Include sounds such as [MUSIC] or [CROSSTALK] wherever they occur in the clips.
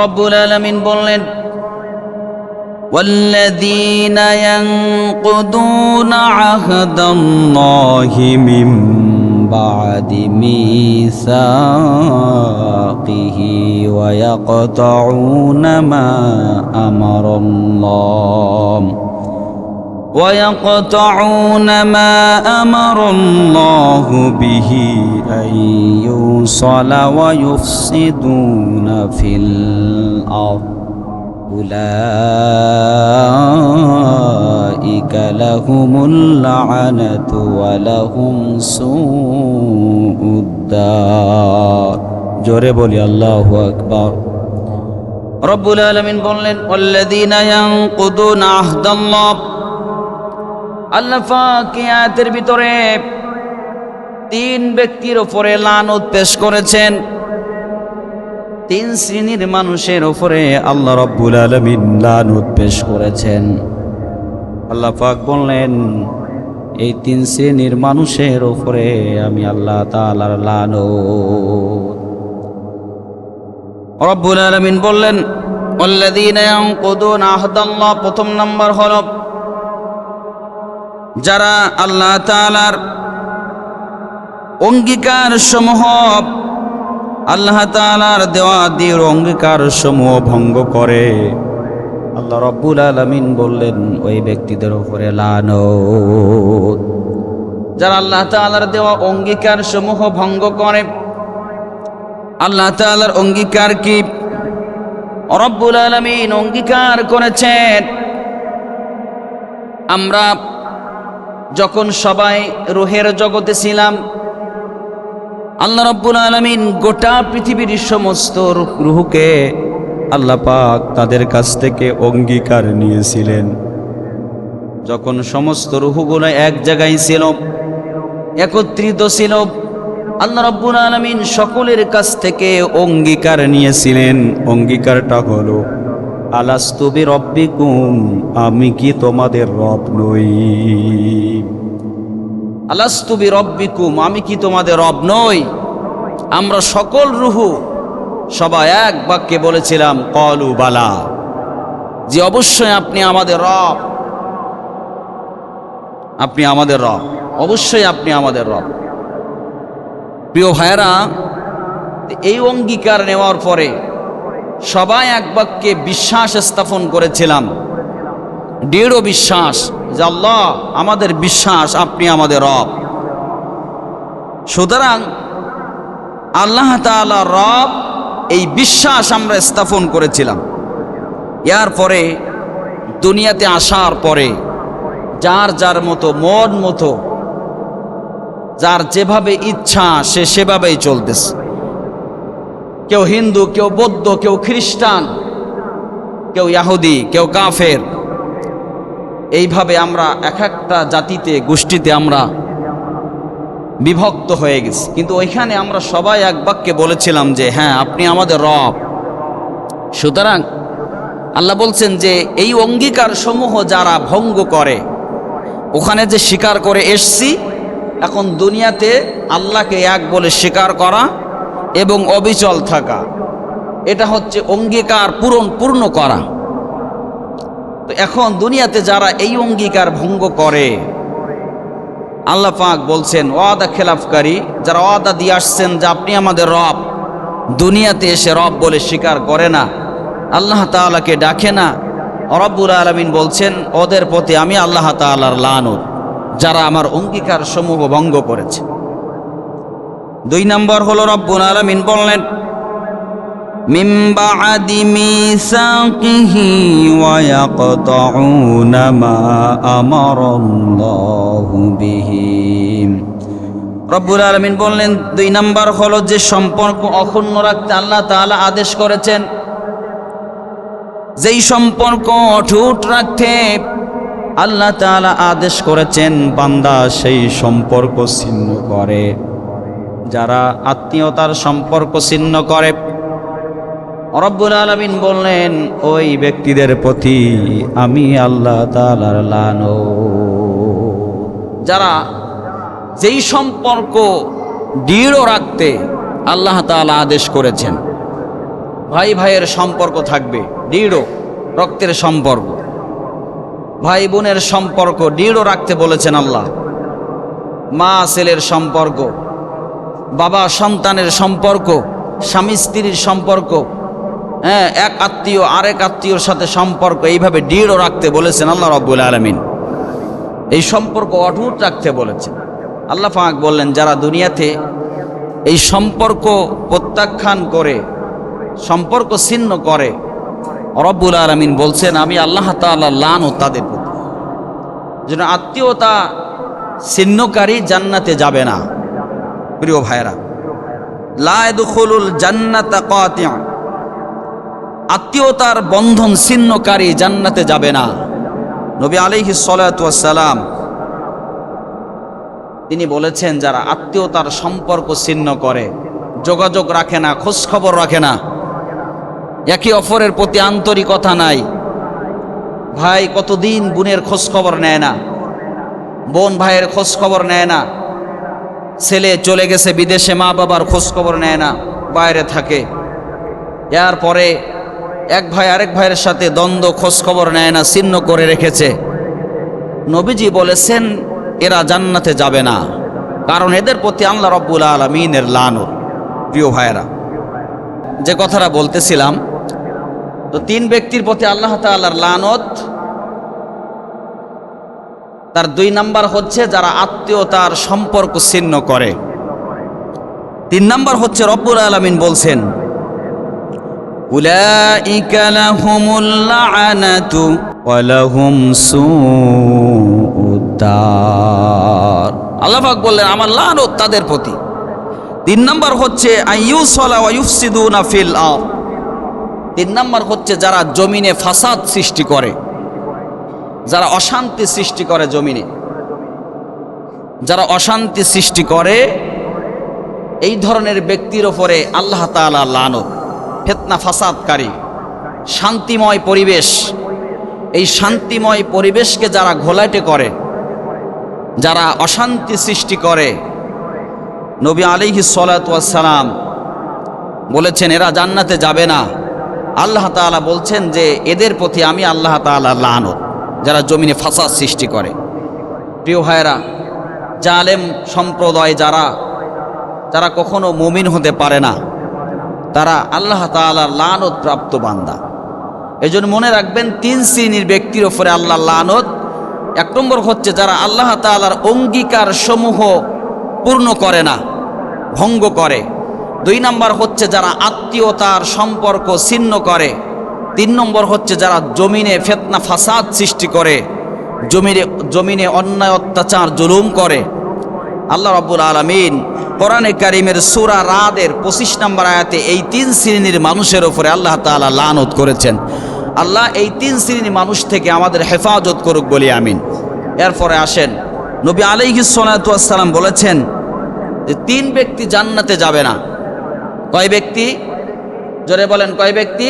রব্বুল আলমিন বললেন والذين ينقضون عهد الله من بعد ميثاقه ويقطعون ما أمر الله ويقطعون ما أمر الله به أن يوصل ويفسدون في الأرض أولئك لهم اللعنة ولهم سوء الدار জোরে বলি আল্লাহু আকবার রব্বুল আলামিন বললেন والذين ينقضون عهد الله আল্লাফা কেয়াতের ভিতরে তিন ব্যক্তির ওপরে লানত পেশ করেছেন। তিন শ্রেণির মানুষের ওপরে আল্লাহ রব্বুল আলমিন লানত পেশ করেছেন। আল্লাফাক বললেন, এই তিন শ্রেণির মানুষের ওপরে আমি আল্লাহ তালার লান রব্বুল আলমিন বললেন প্রথম নম্বর হরফ যারা আল্লাহ তালার অঙ্গীকার সমূহ আল্লাহ তালার দেওয়া দৃঢ় অঙ্গীকার সমূহ ভঙ্গ করে। আল্লাহ রব্বুল আলমিন বললেন, ওই ব্যক্তিদের উপরে লানো যারা আল্লাহ তালার দেওয়া অঙ্গীকার সমূহ ভঙ্গ করে, আল্লাহ তালার অঙ্গীকার কি? রব্বুল আলমিন অঙ্গীকার করেছেন। আমরা যখন সবাই রুহের জগতে ছিলাম, আল্লাহ রব্বুল আলমিন গোটা পৃথিবীর সমস্ত রুহুকে আল্লাহ পাক তাদের কাছ থেকে অঙ্গীকার নিয়েছিলেন। যখন সমস্ত রুহুগুলো এক জায়গায় ছিল, একত্রিত ছিল, আল্লাহ রব্বুল আলমিন সকলের কাছ থেকে অঙ্গীকার নিয়েছিলেন। অঙ্গীকারটা হলো আলাস্তুবি রব্বিকুম আমি কি তোমাদের রব নই? আলাস্তুবি রব্বিকুম আমি কি তোমাদের রব নই? আমরা সকল রুহু সবাই এক বাক্যে বলেছিলাম, কলু বালা, যে অবশ্যই আপনি আমাদের রব। আপনি আমাদের রব, অবশ্যই আপনি আমাদের রব। প্রিয় ভাইয়েরা, এই অঙ্গীকার নেওয়ার পরে সবাই এক বাক্যে বিশ্বাস স্থাপন করেছিলাম। দৃঢ় বিশ্বাস যে আল্লাহ আমাদের বিশ্বাস, আপনি আমাদের রব। সুতরাং আল্লাহ তাআলা রব, এই বিশ্বাস আমরা স্থাপন করেছিলাম। এর পরে, দুনিয়াতে আসার পরে, যার যার মতো, মন মতো, যার যেভাবে ইচ্ছা, সে সেভাবেই চলতেছে। কেউ হিন্দু, কেউ বৌদ্ধ, কেউ খ্রিস্টান, কেউ ইয়াহুদি, কেউ কাফের। এইভাবে আমরা এক একটা জাতিতে, গোষ্ঠীতে আমরা বিভক্ত হয়ে গেছি। কিন্তু ওইখানে আমরা সবাই এক বাক্যে বলেছিলাম যে হ্যাঁ আপনি আমাদের রব। সুতরাং আল্লাহ বলছেন যে, এই অঙ্গীকার সমূহ যারা ভঙ্গ করে, ওখানে যে স্বীকার করে এসছি, এখন দুনিয়াতে আল্লাহকে এক বলে স্বীকার করা এবং অবিচল থাকা। এটা হচ্ছে অঙ্গীকার পূরণ, পূর্ণ করা। তো এখন দুনিয়াতে যারা এই অঙ্গীকার ভঙ্গ করে, আল্লাহ পাক বলছেন, ওয়াদা খেলাফকারী, যারা ওয়াদা দিয়ে আসছেন যে আপনি আমাদের রব, দুনিয়াতে এসে রব বলে স্বীকার করে না, আল্লাহ তাআলাকে ডাকে না। রব্বুল আলমিন বলছেন, ওদের প্রতি আমি আল্লাহ তাআলার লানত, যারা আমার অঙ্গীকার সমূহ ভঙ্গ করেছে। দুই নম্বর হলো রব্বুল আলমিন বললেন من بعد ميثاقه ويقطعون ما أمر الله به রব্বুল আলমিন বললেন দুই নাম্বার হলো যে সম্পর্ক অক্ষুণ্ণ রাখতে আল্লাহ তাআলা আদেশ করেছেন যেই সম্পর্ক অটুট রাখতে আল্লাহ তাআলা আদেশ করেছেন বান্দা সেই সম্পর্ক ছিন্ন করে যারা আত্মীয়তার সম্পর্ক ছিন্ন করে। রব্বুল আলমিন বললেন, ওই ব্যক্তিদের প্রতি আমি আল্লাহ তালার লানো যারা যেই সম্পর্ক দৃঢ় রাখতে আল্লাহ তালা আদেশ করেছেন, ভাই ভাইয়ের সম্পর্ক থাকবে, দৃঢ় রক্তের সম্পর্ক। ভাই বোনের সম্পর্ক দৃঢ় রাখতে বলেছেন আল্লাহ। মা ছেলের সম্পর্ক বাবা সন্তানের সম্পর্ক, স্বামী স্ত্রীর সম্পর্ক হ্যাঁ এক আত্মীয়, আরেক আত্মীয়র সাথে সম্পর্ক, এইভাবে দৃঢ় রাখতে বলেছেন আল্লাহ রব্বুল আলমিন। এই সম্পর্ক অটুট রাখতে বলেছেন। আল্লাহ ফাঁক বললেন, যারা দুনিয়াতে এই সম্পর্ক প্রত্যাখ্যান করে, সম্পর্ক ছিন্ন করে, রব্বুল আলমিন বলছেন, আমি আল্লাহ তাল্লাহ লান ও তাদের প্রতি। যেন আত্মীয়তা ছিন্নকারী জান্নাতে যাবে না। প্রিয় ভাইরা লায়দুল জান্নাতা কাতিয়া আত্মীয়তার বন্ধন ছিন্নকারী জান্নাতে যাবে না। নবী আলিহি সালাম তিনি বলেছেন, যারা আত্মীয়তার সম্পর্ক ছিন্ন করে, যোগাযোগ রাখে না খোঁজ খবর রাখে না, একে অপরের প্রতি আন্তরিকতা নাই। ভাই কতদিন বোনের খোঁজ খবর নেয় না, বোন ভাইয়ের খোঁজ খবর নেয় না ছেলে চলে গেছে বিদেশে, মা বাবার খোঁজখবর নেয় না, বাইরে থাকে। এর পরে এক ভাই আরেক ভাইয়ের সাথে দ্বন্দ্ব, খোঁজখবর নেয় না, ছিন্ন করে রেখেছে। নবীজি বলেছেন, এরা জান্নাতে যাবে না, কারণ এদের প্রতি আল্লাহ রব্বুল আলমিনের লানত। প্রিয় ভাইয়েরা, যে কথাটা বলতেছিলাম, তো তিন ব্যক্তির প্রতি আল্লাহ তাল্লাহর লানত তার দুই নাম্বার হচ্ছে যারা আত্মীয়তার সম্পর্ক ছিন্ন করে। তিন নাম্বার হচ্ছে রব্বুল আলমিন বলছেন আল্লাহাক বললেন, আমার লানত তাদের প্রতি। তিন নাম্বার হচ্ছে তিন নাম্বার হচ্ছে, যারা জমিনে ফাসাদ সৃষ্টি করে। যারা অশান্তি সৃষ্টি করে জমিনে, যারা অশান্তি সৃষ্টি করে, এই ধরনের ব্যক্তির ওপরে আল্লাহ তাআলা লানত, ফেতনা ফাসাদকারী, শান্তিময় পরিবেশ, এই শান্তিময় পরিবেশকে যারা ঘোলাটে করে, যারা অশান্তি সৃষ্টি করে, নবী আলিহি সালাম বলেছেন, এরা জান্নাতে যাবে না। আল্লাহ তাআলা বলছেন যে, এদের প্রতি আমি আল্লাহ তাআলা লানত। যারা জমিনে ফাসাদ সৃষ্টি করে। প্রিয় ভাইয়েরা, জালেম সম্প্রদায় যারা যারা কখনো মুমিন হতে পারে না, তারা আল্লাহ তালার লানত প্রাপ্ত বান্দা। এই জন্য মনে রাখবেন, তিন শ্রেণির ব্যক্তির ওপরে আল্লাহ লানত, এক নম্বর হচ্ছে যারা আল্লাহ তালার অঙ্গীকার সমূহ পূর্ণ করে না, ভঙ্গ করে। দুই নম্বর হচ্ছে যারা আত্মীয়তার সম্পর্ক ছিন্ন করে। তিন নম্বর হচ্ছে যারা জমিনে ফেতনা, ফাসাদ সৃষ্টি করে জমিনে জমিনে অন্যায়, অত্যাচার, জুলুম করে। আল্লাহ রব্বুল আলমিন কোরআনে কারিমের সুরা রাদের পঁচিশ নম্বর আয়াতে এই তিন শ্রেণির মানুষের ওপরে আল্লাহ তালা লানত করেছেন। আল্লাহ এই তিন শ্রেণির মানুষ থেকে আমাদের হেফাজত করুক বলি আমিন। এরপরে আসেন, নবী আলাইহি সালাম বলেছেন যে তিন ব্যক্তি জান্নাতে যাবে না। কয় ব্যক্তি? জোরে বলেন, কয় ব্যক্তি?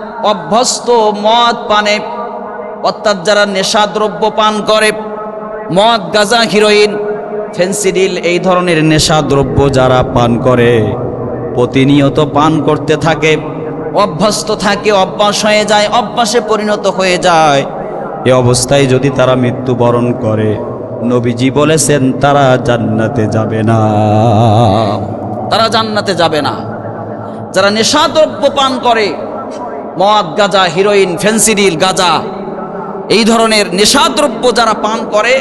অভ্যস্ত মদ পানে, অর্থাৎ যারা নেশাদ্রব্য পান করে, মদ, গাঁজা, হিরোইন ফেন্সিডিল এই ধরনের নেশা দ্রব্য যারা পান করে, প্রতিনিয়ত পান করতে থাকে, অভ্যস্ত থাকে, অভ্যাস হয়ে যায়, অভ্যাসে পরিণত হয়ে যায়। এ অবস্থায় যদি তারা মৃত্যুবরণ করে, নবীজি বলেছেন, তারা জান্নাতে যাবে না। তারা জান্নাতে যাবে না। যারা নেশাদ্রব্য পান করে মদ, গাঁজা হিরোইন ফেন্সিডিল গাঁজা, এই ধরনের নেশাদ্রব্য যারা পান করে,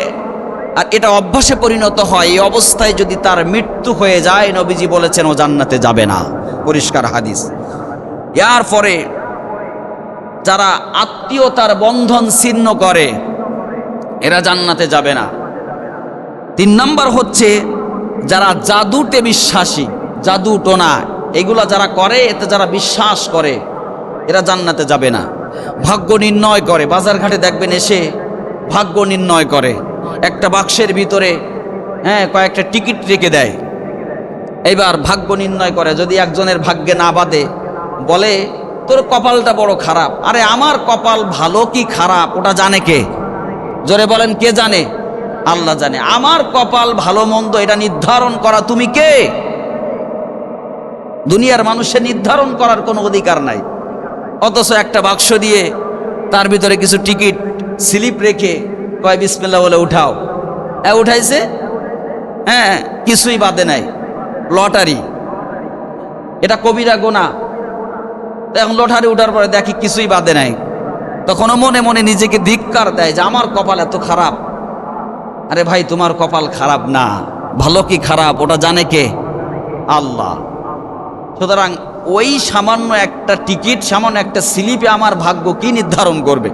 আর এটা অভ্যাসে পরিণত হয়, এই অবস্থায় যদি তার মৃত্যু হয়ে যায়, নবীজি বলেছেন, ও জান্নাতে যাবে না। পরিষ্কার হাদিস। ইয়ার পরে যারা আত্মীয়তার বন্ধন ছিন্ন করে, এরা জান্নাতে যাবে না। তিন নম্বর হচ্ছে, যারা জাদুতে বিশ্বাসী, জাদু টোনা, এগুলা যারা করে, এতে যারা বিশ্বাস করে এরা জান্নাতে যাবে না। ভাগ্য নির্ণয় করে বাজার ঘাটে দেখবেন এসে ভাগ্য নির্ণয় করে। একটা বাক্সের ভিতরে হ্যাঁ কয়েকটা টিকিট রেখে দেয়। এবার ভাগ্য নির্ণয় করে, যদি একজনের ভাগ্যে না বাদে বলে, তোর কপালটা বড় খারাপ। আরে, আমার কপাল ভালো কি খারাপ? ওটা জানে কে? জোরে বলেন, কে জানে? আল্লাহ জানে। আমার কপাল ভালো মন্দ, এটা নির্ধারণ করা তুমি কে? দুনিয়ার মানুষের নির্ধারণ করার কোনো অধিকার নাই। অথচ একটা বাক্স দিয়ে তার ভিতরে কিছু টিকিট, স্লিপ রেখে কয় বিসমিল্লা বলে উঠাও। হ্যাঁ উঠাইছে? হ্যাঁ কিছুই বাদে নাই। লটারি। এটা কবিরা গোনা। এখন লটারি উঠার পরে দেখি কিছুই বাদে নাই। তখনও মনে মনে নিজেকে ধিক্কার দেয় যে আমার কপাল এত খারাপ। আরে ভাই, তোমার কপাল খারাপ না। ভালো কি খারাপ? ওটা জানে কে? আল্লাহ। সুতরাং ওই সামান্য একটা টিকিট, সামান্য একটা স্লিপে আমার ভাগ্য কি নির্ধারণ করবে?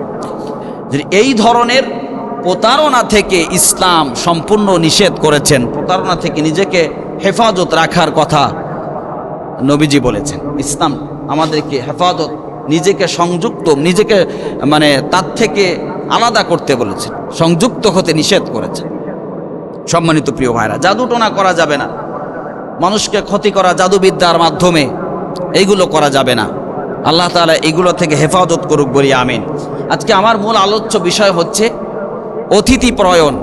এই ধরনের প্রতারণা থেকে ইসলাম সম্পূর্ণ নিষেধ করেছেন, প্রতারণা থেকে নিজেকে হেফাজত রাখার কথা নবীজি বলেছেন। ইসলাম আমাদেরকে হেফাজত, নিজেকে সংযুক্ত, নিজেকে মানে তার থেকে আলাদা করতে বলেছেন, সংযুক্ত হতে নিষেধ করেছেন। সম্মানিত প্রিয় ভাইরা, জাদুটোনা করা যাবে না। মানুষকে ক্ষতি করা জাদুবিদ্যার মাধ্যমে এইগুলো করা যাবে না। আল্লাহ তাআলা এগুলো থেকে হেফাজত করুক বলি, আমিন। আজকে আমার মূল আলোচ্য বিষয় হচ্ছে অতিথি প্রয়ণ,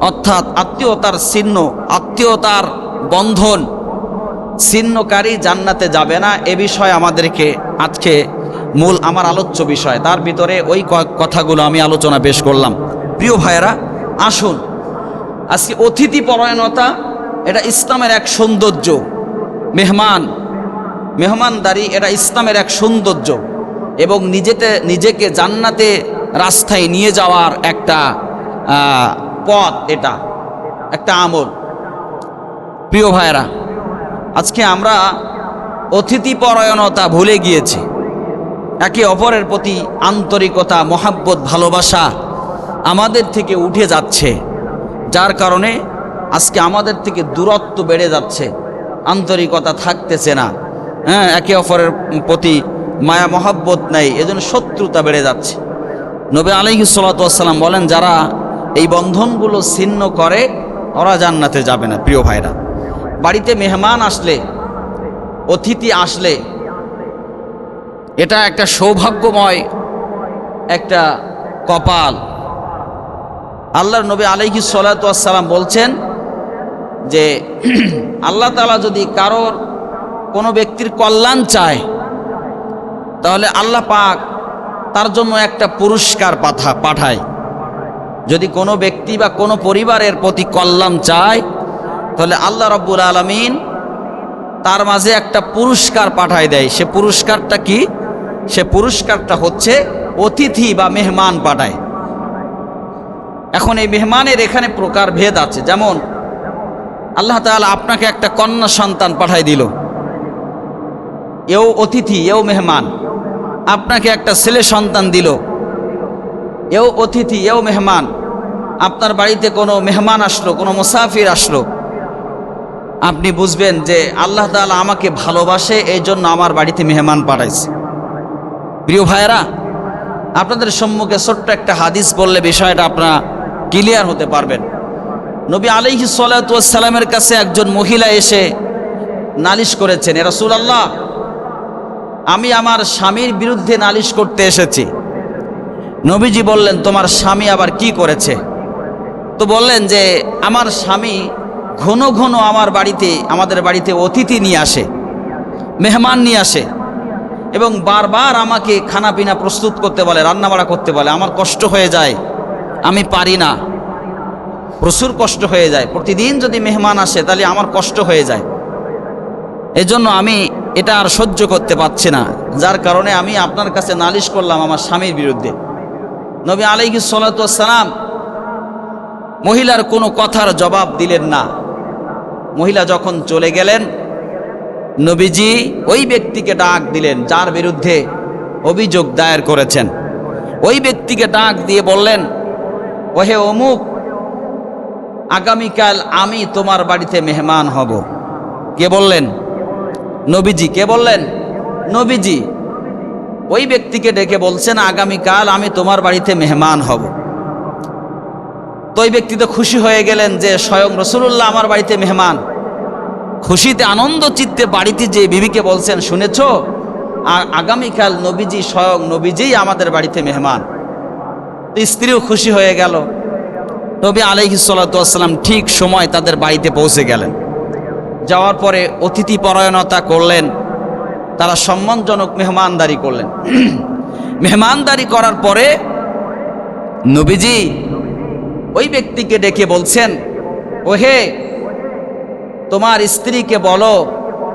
অর্থাৎ আত্মীয়তার চিহ্ন, আত্মীয়তার বন্ধন। ছিন্নকারী জান্নাতে যাবে না, এ বিষয়ে আমাদেরকে আজকে মূল আমার আলোচ্য বিষয়। তার ভিতরে ওই কথাগুলো আমি আলোচনা পেশ করলাম। প্রিয় ভাইয়েরা, আসুন। আজকে অতিথি পরায়ণতা, এটা ইসলামের এক সৌন্দর্য, মেহমান মেহমানদারি এটা ইসলামের এক সৌন্দর্য এবং নিজেতে, নিজেকে জান্নাতে রাস্তায় নিয়ে যাওয়ার একটা পথ এটা, একটা আমল। প্রিয় ভাইয়েরা, আজকে আমরা অতিথি পরায়ণতা ভুলে গিয়েছি। একে অপরের প্রতি আন্তরিকতা, মহাব্বত, ভালোবাসা আমাদের থেকে উঠে যাচ্ছে, যার কারণে আজকে আমাদের থেকে দূরত্ব বেড়ে যাচ্ছে, আন্তরিকতা থাকতেছে না। হ্যাঁ একে অপরের প্রতি মায়া, মহাব্বত নেই, এজন্য শত্রুতা বেড়ে যাচ্ছে। নবী আলহি সাল্লাম বলেন, যারা এই বন্ধনগুলো ছিন্ন করে, ওরা জান্নাতে যাবে না, প্রিয় ভাইরা। বাড়িতে মেহমান আসলে, অতিথি আসলে, এটা একটা সৌভাগ্যময় একটা কপাল। আল্লাহর নবী আলাইহি সালাম বলছেন যে, [CLEARS THROAT] আল্লাহ তালা যদি কারোর কোনো ব্যক্তির কল্যাণ চায়, তাহলে আল্লাহ পাক তার জন্য একটা পুরস্কার পাঠা, পাঠায়। যদি কোনো ব্যক্তি বা কোনো পরিবারের প্রতি কল্যাণ চায়, তাহলে আল্লাহ রব্বুল আলমিন তার মাঝে একটা পুরস্কার পাঠায় দেয়। সে পুরস্কারটা কি? সে পুরস্কারটা হচ্ছে অতিথি বা মেহমান পাঠায়। এখন এই মেহমানের এখানে প্রকার ভেদ আছে। যেমন, আল্লাহ তাআলা আপনাকে একটা কন্যা সন্তান পাঠাই দিল। এও অতিথি এও মেহমান, আপনাকে একটা ছেলে সন্তান দিল। এও অতিথি এও মেহমান, আপনার বাড়িতে কোনো মেহমান আসলো, কোনো মুসাফির আসলো। আপনি বুঝবেন যে আল্লাহ তাআলা আমাকে ভালোবাসে এই জন্য আমার বাড়িতে মেহমান পাঠাইছে। প্রিয় ভাইয়েরা, আপনাদের সম্মুখে ছোট্ট একটা হাদিস বললে বিষয়টা আপনারা ক্লিয়ার হতে পারবেন। নবী আলিহি সালামের কাছে একজন মহিলা এসে নালিশ করেছেন, এ আল্লাহ আমি আমার স্বামীর বিরুদ্ধে নালিশ করতে এসেছি। নবীজি বললেন, তোমার স্বামী আবার কি করেছে? তো বললেন যে, আমার স্বামী ঘন ঘন আমার বাড়িতে, আমাদের বাড়িতে অতিথি নিয়ে আসে, মেহমান নিয়ে আসে এবং বারবার আমাকে খানা পিনা প্রস্তুত করতে বলে, রান্নাবাড়া করতে বলে। আমার কষ্ট হয়ে যায়, আমি পারি না। প্রচুর কষ্ট হয়ে যায়। প্রতিদিন যদি মেহমান আসে, তাহলে আমার কষ্ট হয়ে যায়। এজন্য আমি এটা আর সহ্য করতে পারছি না। যার কারণে আমি আপনার কাছে নালিশ করলাম আমার স্বামীর বিরুদ্ধে। নবী আলাইহি সালাম মহিলার কোনো কথার জবাব দিলেন না। মহিলা যখন চলে গেলেন, নবীজি ওই ব্যক্তিকে ডাক দিলেন, যার বিরুদ্ধে অভিযোগ দায়ের করেছেন। ওই ব্যক্তিকে ডাক দিয়ে বললেন, ওহে অমুক, আগামীকাল আমি তোমার বাড়িতে মেহমান হব। কে বললেন নবীজি, কে বললেন? নবীজি। ওই ব্যক্তিকে ডেকে বলছেন, আগামীকাল আমি তোমার বাড়িতে মেহমান হব। তো ওই ব্যক্তি তো খুশি হয়ে গেলেন যে, স্বয়ং রসুল্লাহ আমার বাড়িতে মেহমান। খুশিতে, আনন্দ চিত্তে বাড়িতে যে বিবিকে বলছেন, শুনেছ? আগামীকাল নবীজি, স্বয়ং নবীজিই আমাদের বাড়িতে মেহমান। স্ত্রীও খুশি হয়ে গেল। নবী আলাইহি সাল্লাম ঠিক সময় তাদের বাড়িতে পৌঁছে গেলেন। যাওয়ার পরে অতিথি পরায়ণতা করলেন। তারা সম্মানজনক মেহমানদারি করলেন। [CLEARS THROAT] মেহমানদারি করার পরে নবীজি ওই ব্যক্তিকে ডেকে বলছেন, ওহে, তোমার স্ত্রীকে বলো,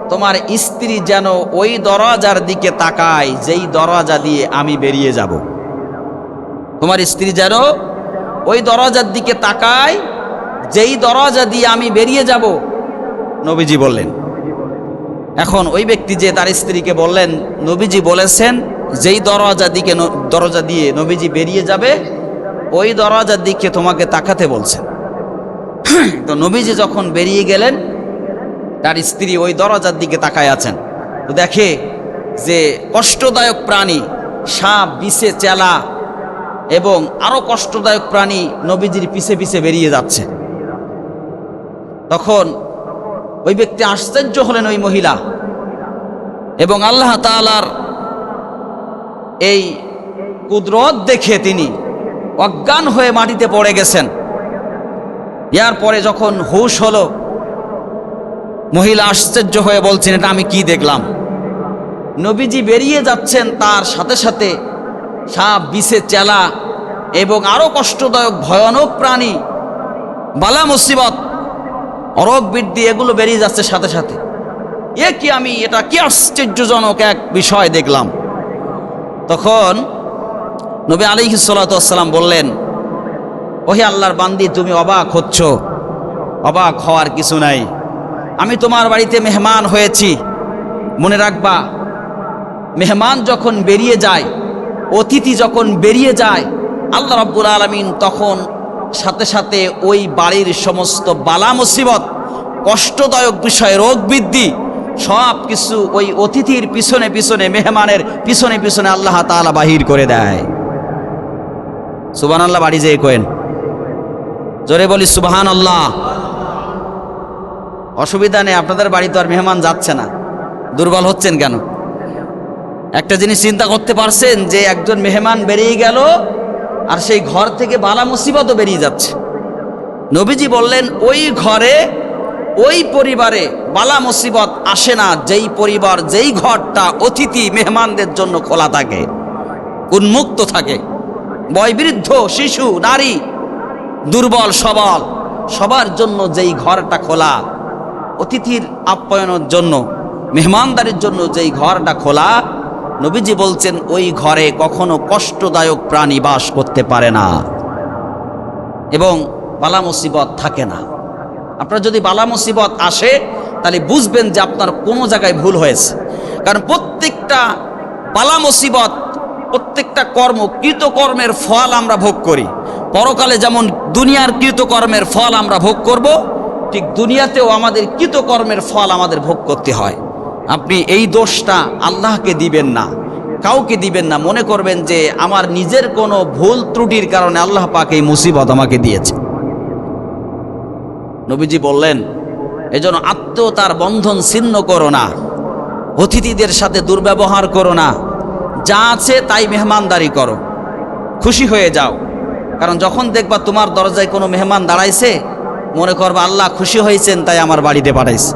তোমার স্ত্রী যেন ওই দরজার দিকে তাকায়, যেই দরজা দিয়ে আমি বেরিয়ে যাব। তোমার স্ত্রী যেন ওই দরজার দিকে তাকায়, যেই দরজা দিয়ে আমি বেরিয়ে যাব। নবীজি বললেন। এখন ওই ব্যক্তি যে তার স্ত্রীকে বললেন, নবীজি বলেছেন, যেই দরজা দিকে দরজা দিয়ে নবীজি বেরিয়ে যাবে, ওই দরজার দিকে তোমাকে তাকাতে বলছেন। তো নবীজি যখন বেরিয়ে গেলেন, তার স্ত্রী ওই দরজার দিকে তাকায় আছেন। তো দেখে যে কষ্টদায়ক প্রাণী, সাপ, বিষে, চেলা এবং আরও কষ্টদায়ক প্রাণী নবীজির পিছে পিছে বেরিয়ে যাচ্ছে। তখন ওই ব্যক্তি আশ্চর্য হলেন ওই মহিলা। এবং আল্লাহ তাআলার এই কুদরত দেখে তিনি অজ্ঞান হয়ে মাটিতে পড়ে গেছেন। ইয়ার পরে যখন হুশ হলো, মহিলা আশ্চর্য হয়ে বলছেন, এটা আমি কি দেখলাম? নবীজি বেরিয়ে যাচ্ছেন, তার সাথে সাথে সাপ, বিষে চেলা এবং আরও কষ্টদায়ক, ভয়ানক প্রাণী, বালা মুসিবত অরক বৃদ্ধি এগুলো বেরিয়ে যাচ্ছে সাথে সাথে। এ কি আমি? এটা কি আশ্চর্যজনক এক বিষয় দেখলাম। তখন নবী আলিহি সাল্লাম বললেন, ওহে আল্লাহর বান্দি, তুমি অবাক হচ্ছ। অবাক হওয়ার কিছু নাই। আমি তোমার বাড়িতে মেহমান হয়েছি। মনে রাখবা, মেহমান যখন বেরিয়ে যায়, অতিথি যখন বেরিয়ে যায়, আল্লাহ রাব্বুল আলমিন তখন সাথে সাথে ওই বাড়ির সমস্ত বালা মুসিবত, কষ্টদায়ক বিষয়, রোগ বৃদ্ধি, সব কিছু ওই অতিথির পিছনে পিছনে, মেহমানের পিছনে পিছনে আল্লাহ তাআলা বাহির করে দেয়। সুবান আল্লাহ বাড়ি যেয়ে কোয়েন। জোরে বলি সুবাহান আল্লাহ অসুবিধা নেই, আপনাদের বাড়ি তো আর মেহমান যাচ্ছে না। দুর্বল হচ্ছেন কেন? একটা জিনিস চিন্তা করতে পারছেন যে একজন মেহমান বেরিয়ে গেল আর সেই ঘর থেকে বালা মুসিবতও বেরিয়ে যাচ্ছে। নবীজি বললেন, ওই ঘরে, ওই পরিবারে বালা মুসিবত আসে না। যেই পরিবার, যেই ঘরটা অতিথি মেহমানদের জন্য খোলা থাকে, উন্মুক্ত থাকে। বয়বৃদ্ধ, শিশু, নারী, দুর্বল সবল, সবার জন্য যেই ঘরটা খোলা, অতিথির আপ্যায়নের জন্য, মেহমানদারির জন্য যেই ঘরটা খোলা নবীজি বলছেন, ওই ঘরে কখনো কষ্টদায়ক প্রাণী বাস করতে পারে না এবং বালা মুসিবত থাকে না। আপনার যদি বালা মুসিবত আসে, তাহলে বুঝবেন যে আপনার কোনো জায়গায় ভুল হয়েছে। কারণ প্রত্যেকটা বালা মুসিবত, প্রত্যেকটা কর্ম, কৃতকর্মের ফল আমরা ভোগ করি। পরকালে যেমন দুনিয়ার কৃতকর্মের ফল আমরা ভোগ করব, ঠিক দুনিয়াতেও আমাদের কৃতকর্মের ফল আমাদের ভোগ করতে হয়। আপনি এই দোষটা আল্লাহকে দিবেন না, কাউকে দিবেন না। মনে করবেন যে আমার নিজের কোনো ভুল ত্রুটির কারণে আল্লাহ পাক এই মুসিবত আমাকে দিয়েছে। নবীজি বললেন, এজন্য আত্মতার বন্ধন ছিন্ন করো না, অতিথিদের সাথে দুর্ব্যবহার করো না, যা আছে তাই মেহমানদারি করো। খুশি হয়ে যাও, কারণ যখন দেখবা তোমার দরজায় কোনো মেহমান দাঁড়াইছে, মনে করবা আল্লাহ খুশি হয়েছেন, তাই আমার বাড়িতে পাঠাইছে।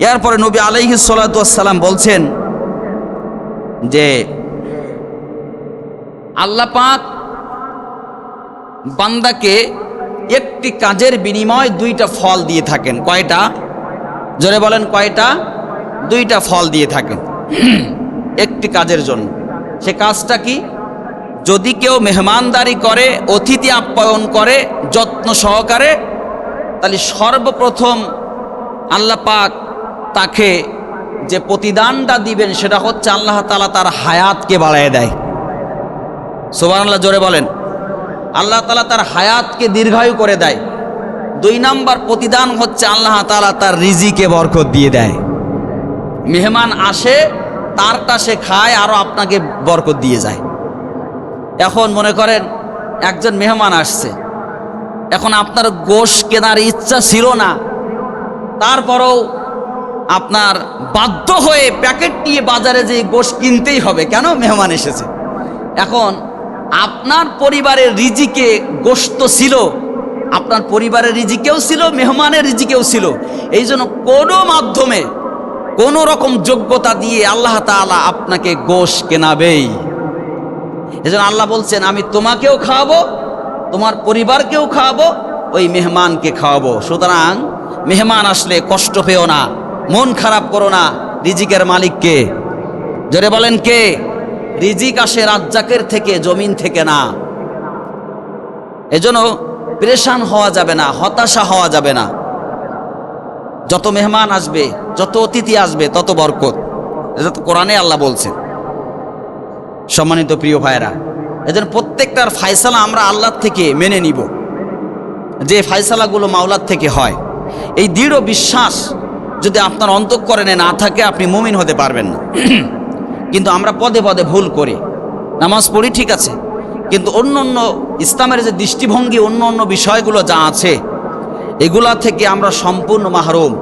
এরপরে নবী আলাইহি সালাম বলছেন যে, আল্লাহ পাক বান্দাকে একটি কাজের বিনিময় দুইটা ফল দিয়ে থাকেন। কয়টা? জোরে বলেন কয়টা? দুইটা ফল দিয়ে থাকেন। একটি কাজের জন্য। সে কাজটা কি? যদি কেউ মেহমানদারি করে, অতিথি আপ্যায়ন করে, যত্ন সহকারে, তাহলে সর্বপ্রথম আল্লাহ পাক তাকে যে প্রতিদানটা দিবেন, সেটা হচ্ছে আল্লাহ তালা তার হায়াতকে বাড়ায় দেয়। সোবান আল্লাহ জোরে বলেন। আল্লাহ তালা তার হায়াতকে দীর্ঘায়ু করে দেয়। দুই নাম্বার প্রতিদান হচ্ছে আল্লাহ তালা তার রিজিকে বরকত দিয়ে দেয়। মেহমান আসে, তারটা সে খায় আরও আপনাকে বরকত দিয়ে যায়। এখন মনে করেন, একজন মেহমান আসছে। এখন আপনার গোশ কেনার ইচ্ছা ছিল না। তারপরেও আপনার বাধ্য হয়ে প্যাকেট নিয়ে বাজারে যে গোশ কিনতেই হবে, কেন মেহমান এসেছে? এখন আপনার পরিবারের রিজিকে গোস্ত ছিল, আপনার পরিবারের রিজিকেও ছিল, মেহমানের রিজিকেও ছিল। এই জন্য কোনো মাধ্যমে কোনো রকম যোগ্যতা দিয়ে আল্লাহ তাআলা আপনাকে গোশ কেনাবেই। এজন্য আল্লাহ বলছেন, আমি তোমাকেও খাওয়াবো, তোমার পরিবারকেও খাওয়াবো, ওই মেহমানকে খাওয়াবো। সুতরাং মেহমান আসলে কষ্ট পেও না। মন খারাপ করো না, রিজিকের মালিককে জোরে বলেন কে? রিজিক আসে রাজ্জাকের থেকে, জমিন থেকে না। এজন্য প্রেশান হওয়া যাবে না, হতাশা হওয়া যাবে না। যত মেহমান আসবে, যত অতিথি আসবে, তত বরকত। এটা তো কোরআনে আল্লাহ বলছেন। সম্মানিত প্রিয় ভাইরা এজন্য প্রত্যেকটার ফায়সালা আমরা আল্লাহর থেকে মেনে নিব। যে ফায়সালাগুলো মাওলার থেকে হয়। এই দৃঢ় বিশ্বাস যদি আপনার অন্তঃকরণে না থাকে, আপনি মুমিন হতে পারবেন না। কিন্তু আমরা পদে পদে ভুল করি। নামাজ পড়ি, ঠিক আছে। কিন্তু অন্য অন্য ইসলামের যে দৃষ্টিভঙ্গি, অন্য অন্য বিষয়গুলো যা আছে, এগুলা থেকে আমরা সম্পূর্ণ মাহরুম।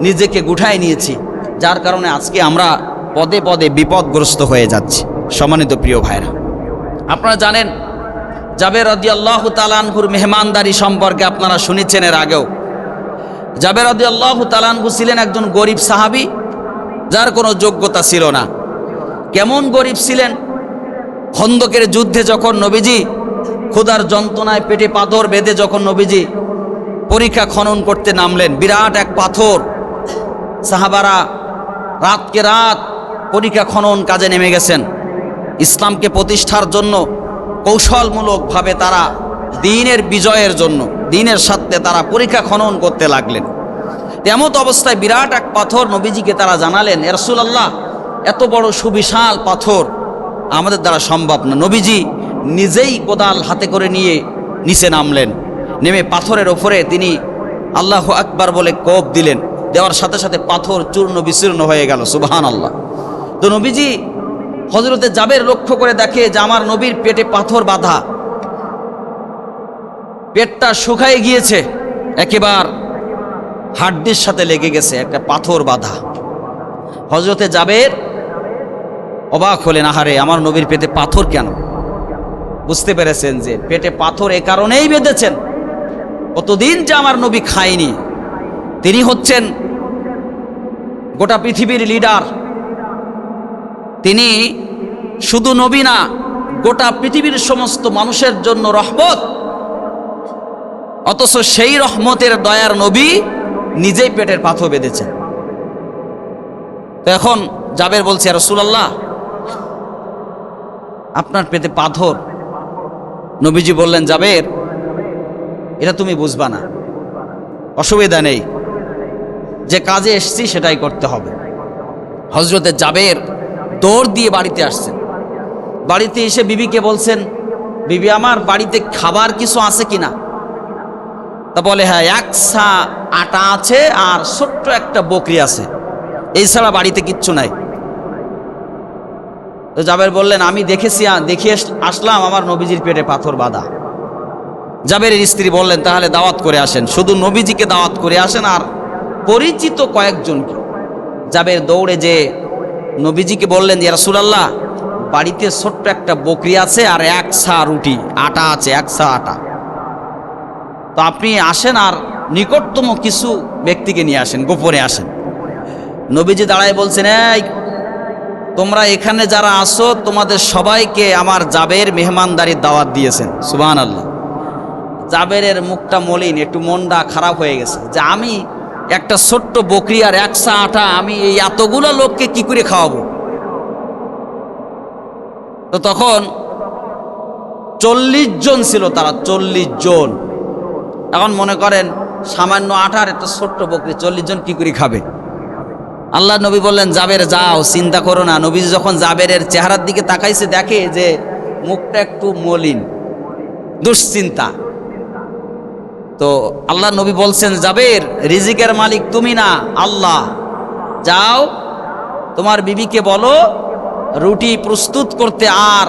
নিজেকে গুঠায় নিয়েছি। যার কারণে আজকে আমরা পদে পদে বিপদগ্রস্ত হয়ে যাচ্ছি। সম্মানিত প্রিয় ভাইরা, আপনারা জানেন, জাবের রদি আল্লাহ তালানহুর মেহমানদারি সম্পর্কে আপনারা শুনেছেন এর আগেও। জাবের রদি আল্লাহ তালানহু ছিলেন একজন গরিব সাহাবি, যার কোনো যোগ্যতা ছিল না। কেমন গরিব ছিলেন? খন্দকের যুদ্ধে যখন নবীজি ক্ষুধার যন্ত্রণায় পেটে পাথর বেঁধে যখন নবীজি পরীক্ষা খনন করতে নামলেন, বিরাট এক পাথর। সাহাবারা রাতকে রাত পরীক্ষা খনন কাজে নেমে গেছেন। ইসলামকে প্রতিষ্ঠার জন্য কৌশলমূলকভাবে তারা দিনের বিজয়ের জন্য, দিনের সাথে তারা পরীক্ষা খনন করতে লাগলেন। তেমত অবস্থায় বিরাট এক পাথর নবীজিকে তারা জানালেন এরসুলাল্লাহ এত বড় সুবিশাল পাথর আমাদের দ্বারা সম্ভব না। নবীজি নিজেই কোদাল হাতে করে নিয়ে নিচে নামলেন। নেমে পাথরের ওপরে তিনি আল্লাহ আকবার বলে কোপ দিলেন। দেওয়ার সাথে সাথে পাথর চূর্ণ বিচূর্ণ হয়ে গেল সুবাহান আল্লাহ তো নবীজি হজরতে জাবের লক্ষ্য করে দেখে যে আমার নবীর পেটে পাথর বাঁধা। পেটটা শুকায় গিয়েছে। একেবার হাড্ডির সাথে লেগে গেছে একটা পাথর বাঁধা। হজরতে জাবের অবাক হলেন, আহারে, আমার নবীর পেটে পাথর কেন? বুঝতে পেরেছেন যে পেটে পাথর এ কারণেই বেঁধেছেন। কতদিন যে আমার নবী খায়নি, তিনি হচ্ছেন গোটা পৃথিবীর লিডার। তিনি শুধু নবী না, গোটা পৃথিবীর সমস্ত মানুষের জন্য রহমত। অথচ সেই রহমতের দয়ার নবী নিজেই পেটের পাথর বেঁধেছেন। তো এখন জাবের বলছে রসুলাল্লাহ, আপনার পেটে পাথর। নবীজি বললেন, জাবের, এটা তুমি বুঝবা না। অসুবিধা নেই। যে কাজে এসছি সেটাই করতে হবে। হজরতে জাবের দৌড় দিয়ে বাড়িতে আসছেন। বাড়িতে এসে বিবিকে বলছেন, বিবি, আমার বাড়িতে খাবার কিছু আছে কিনা? তা বলে হ্যাঁ এক সা আটা আছে আর ছোট্ট একটা বকরি আছে। এই ছাড়া বাড়িতে কিচ্ছু নাই। তো জাবের বললেন, আমি দেখেছি দেখিয়ে আসলাম আমার নবীজির পেটে পাথর বাঁধা। জাবেরের স্ত্রী বললেন, তাহলে দাওয়াত করে আসেন। শুধু নবীজিকে দাওয়াত করে আসেন আর পরিচিত কয়েকজনকে। জাবের দৌড়ে যে নবীজিকে বললেন যে রাসুলাল্লাহ, বাড়িতে ছোট্ট একটা বকরি আছে আর এক সা রুটি, আটা আছে এক সা আটা। তো আপনি আসেন আর নিকটতম কিছু ব্যক্তিকে নিয়ে আসেন, গোপনে আসেন। নবীজি দাঁড়ায় বলছেন, এই, তোমরা এখানে যারা আসো তোমাদের সবাইকে আমার জাবের মেহমানদারির দাওয়াত দিয়েছেন। সুবান আল্লাহ জাবেরের মুখটা মলিন, একটু মনটা খারাপ হয়ে গেছে যে আমি একটা ছোট্ট বকরি আর একশা আটা, আমি এই এতগুলো লোককে কি করে খাওয়াবো? তো তখন চল্লিশ জন ছিল তারা, চল্লিশ জন। এখন মনে করেন সামান্য আঠার, একটা ছোট্ট বকরি, চল্লিশ জন কি করে খাবে? আল্লাহ নবী বললেন, জাবের যাও, চিন্তা করো না। নবী যখন জাবেরের চেহারার দিকে তাকাইছে, দেখে যে মুখটা একটু মলিন, দুশ্চিন্তা। তো আল্লাহ নবী বলছেন, জাবের, রিজিকের মালিক তুমি না, আল্লাহ। যাও, তোমার বিবিকে বলো, রুটি প্রস্তুত করতে আর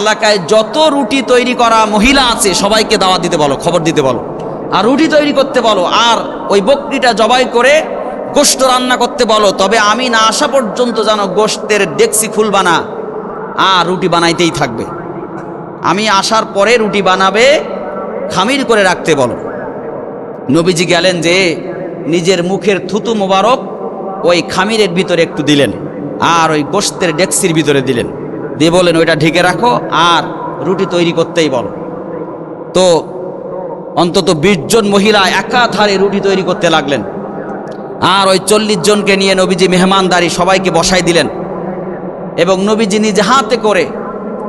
এলাকায় যত রুটি তৈরি করা মহিলা আছে, সবাইকে দাওয়া দিতে বলো, খবর দিতে বলো। আর রুটি তৈরি করতে বলো, আর ওই বকরিটা জবাই করে গোস্ত রান্না করতে বলো, তবে আমি না আসা পর্যন্ত যেন গোস্তের ডেক্সি খুলবা না, আর রুটি বানাইতেই থাকবে। আমি আসার পরে রুটি বানাবে, খামির করে রাখতে বলো। নবীজি গেলেন যে, নিজের মুখের থুতু মোবারক ওই খামিরের ভিতরে একটু দিলেন, আর ওই গোস্তের ডেক্সির ভিতরে দিলেন। দিয়ে বলেন ওইটা ঢেকে রাখো, আর রুটি তৈরি করতেই বলো। তো অন্তত বিশ জন মহিলা একাধারে রুটি তৈরি করতে লাগলেন। আর ওই চল্লিশ জনকে নিয়ে নবীজি মেহমানদারি সবাইকে বসাই দিলেন। এবং নবীজি নিজে হাতে করে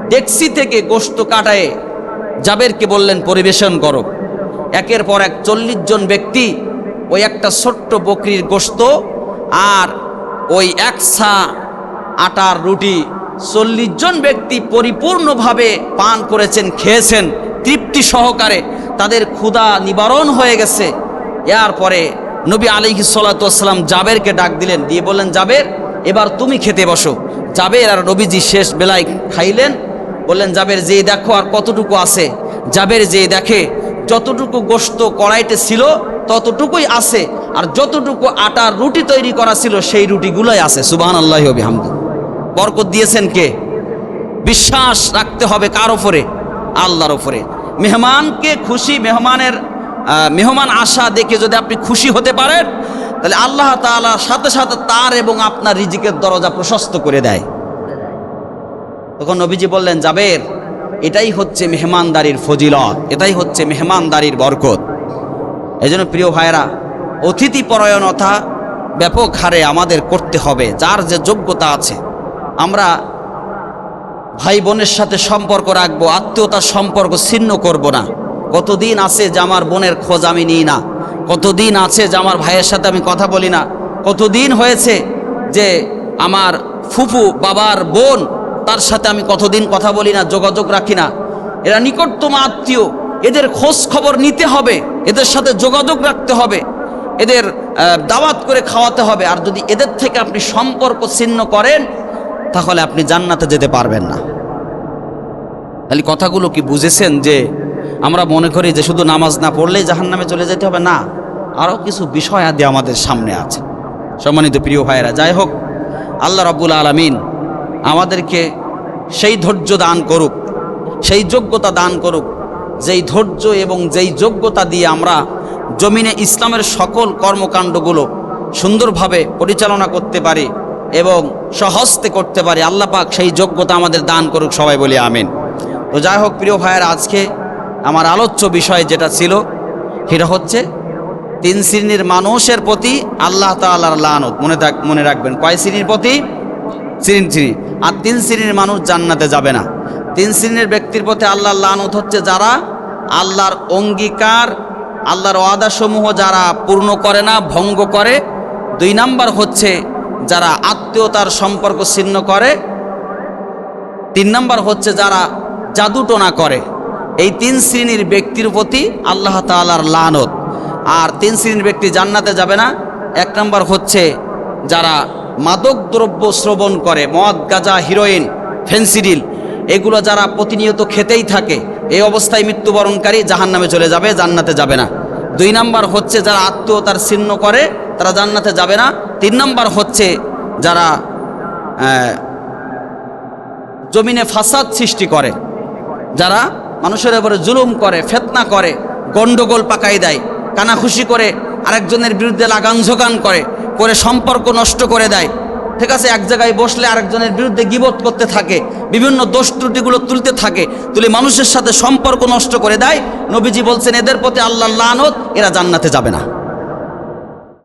ডেক্সি থেকে গোস্ত কাটায়ে জাবেরকে বললেন, পরিবেশন করো। একের পর এক চল্লিশ জন ব্যক্তি ওই একটা ছোট্ট বকরির গোস্ত আর ওই একসা আটার রুটি চল্লিশ জন ব্যক্তি পরিপূর্ণভাবে পান করেছেন, খেয়েছেন, তৃপ্তি সহকারে তাদের ক্ষুধা নিবারণ হয়ে গেছে। এর পরে নবী আলিহি সাল্লাতাম জাবেরকে ডাক দিলেন, দিয়ে বললেন, জাবের, এবার তুমি খেতে বসো। জাবের আর নবীজি শেষ বেলায় খাইলেন, বললেন, জাবের, যে দেখো আর কতটুকু আছে, জাবের যে দেখে যতটুকু গোস্ত কড়াইতে ছিল ততটুকুই আছে, আর যতটুকু আটার রুটি তৈরি করা ছিল সেই রুটিগুলোই আছে। সুবাহ আল্লাহ হামদু বরকত দিয়েছেন কে? বিশ্বাস রাখতে হবে কার ওপরে আল্লাহর ওপরে মেহমানকে খুশি, মেহমানের মেহমান আশা দেখে যদি আপনি খুশি হতে পারেন, তাহলে আল্লাহ তাআলা সাথে সাথে তার এবং আপনার রিজিকের দরজা প্রশস্ত করে দেয়। তখন নবীজি বললেন, জাবের, এটাই হচ্ছে মেহমানদারির ফজিলত, এটাই হচ্ছে মেহমানদারির বরকত। এই জন্য প্রিয় ভাইয়েরা, অতিথি পরায়ণতা ব্যাপক হারে আমাদের করতে হবে, যার যে যোগ্যতা আছে। আমরা ভাই বোনের সাথে সম্পর্ক রাখব, আত্মীয়তার সম্পর্ক ছিন্ন করব না। কতদিন আছে যে আমার বোনের খোঁজ আমি নিই না? কতদিন আছে যে আমার ভাইয়ের সাথে আমি কথা বলি না? কতদিন হয়েছে যে আমার ফুফু বাবার বোন তার সাথে আমি কতদিন কথা বলি না, যোগাযোগ রাখি না? এরা নিকটতম আত্মীয়, এদের খোঁজ খবর নিতে হবে, এদের সাথে যোগাযোগ রাখতে হবে, এদের দাওয়াত করে খাওয়াতে হবে। আর যদি এদের থেকে আপনি সম্পর্ক ছিন্ন করেন তাহলে আপনি জান্নাতে যেতে পারবেন না। তাহলে কথাগুলো কি বুঝেছেন যে আমরা মনে করি যে শুধু নামাজ না পড়লেই জাহান নামে চলে যেতে হবে? না, আরও কিছু বিষয় আদি আমাদের সামনে আছে। সম্মানিত প্রিয় ভাইয়েরা, যাই হোক, আল্লাহ রব্বুল আলমিন আমাদেরকে সেই ধৈর্য দান করুক, সেই যোগ্যতা দান করুক, যেই ধৈর্য এবং যেই যোগ্যতা দিয়ে আমরা জমিনে ইসলামের সকল কর্মকাণ্ডগুলো সুন্দরভাবে পরিচালনা করতে পারি এবং সহস্তে করতে পারি। আল্লাহ পাক সেই যোগ্যতা আমাদের দান করুক, সবাই বলি আমিন। তো যাই হোক, প্রিয় ভাইয়ের, আজকে আমার আলোচ্য বিষয় যেটা ছিল, সেটা হচ্ছে তিন শ্রেণির মানুষের প্রতি আল্লাহ তাআলার লানত। মনে থাক, মনে রাখবেন, কয় শ্রেণির প্রতি? শ্রেণি শ্রেণি। আর তিন শ্রেণির মানুষ জান্নাতে যাবে না। তিন শ্রেণির ব্যক্তির প্রতি আল্লাহর লানত হচ্ছে যারা আল্লাহর অঙ্গীকার, আল্লাহর ওয়াদাসমূহ যারা পূর্ণ করে না, ভঙ্গ করে। দুই নাম্বার হচ্ছে যারা আত্মীয়তার সম্পর্ক ছিন্ন করে। তিন নাম্বার হচ্ছে যারা জাদুটোনা করে। এই তিন শ্রেণির ব্যক্তির প্রতি আল্লাহ তাআলার লানত। আর তিন শ্রেণির ব্যক্তি জান্নাতে যাবে না। এক নম্বর হচ্ছে যারা মাদক দ্রব্য শ্রবণ করে, মদ, গাঁজা, হিরোইন, ফেন্সিডিল, এগুলো যারা প্রতিনিয়ত খেতেই থাকে, এই অবস্থায় মৃত্যুবরণকারী জাহান নামে চলে যাবে, জান্নাতে যাবে না। দুই নাম্বার হচ্ছে যারা আত্মীয়তার ছিন্ন করে তারা জান্নাতে যাবে না। তিন নম্বর হচ্ছে যারা জমিনে ফাসাদ সৃষ্টি করে, যারা মানুষের উপরে জুলুম করে, ফেতনা করে, গন্ডগোল পাকাই দেয় কানাখুশি করে, আরেকজনের বিরুদ্ধে লাগান ঝোগান করে করে সম্পর্ক নষ্ট করে দেয়। ঠিক আছে, এক জায়গায় বসলে আরেকজনের বিরুদ্ধে গিবত করতে থাকে, বিভিন্ন দোষ ত্রুটিগুলো তুলতে থাকে, তুলে মানুষের সাথে সম্পর্ক নষ্ট করে দেয়। নবীজি বলছেন, এদের প্রতি আল্লাহ লানত, এরা জান্নাতে যাবে না।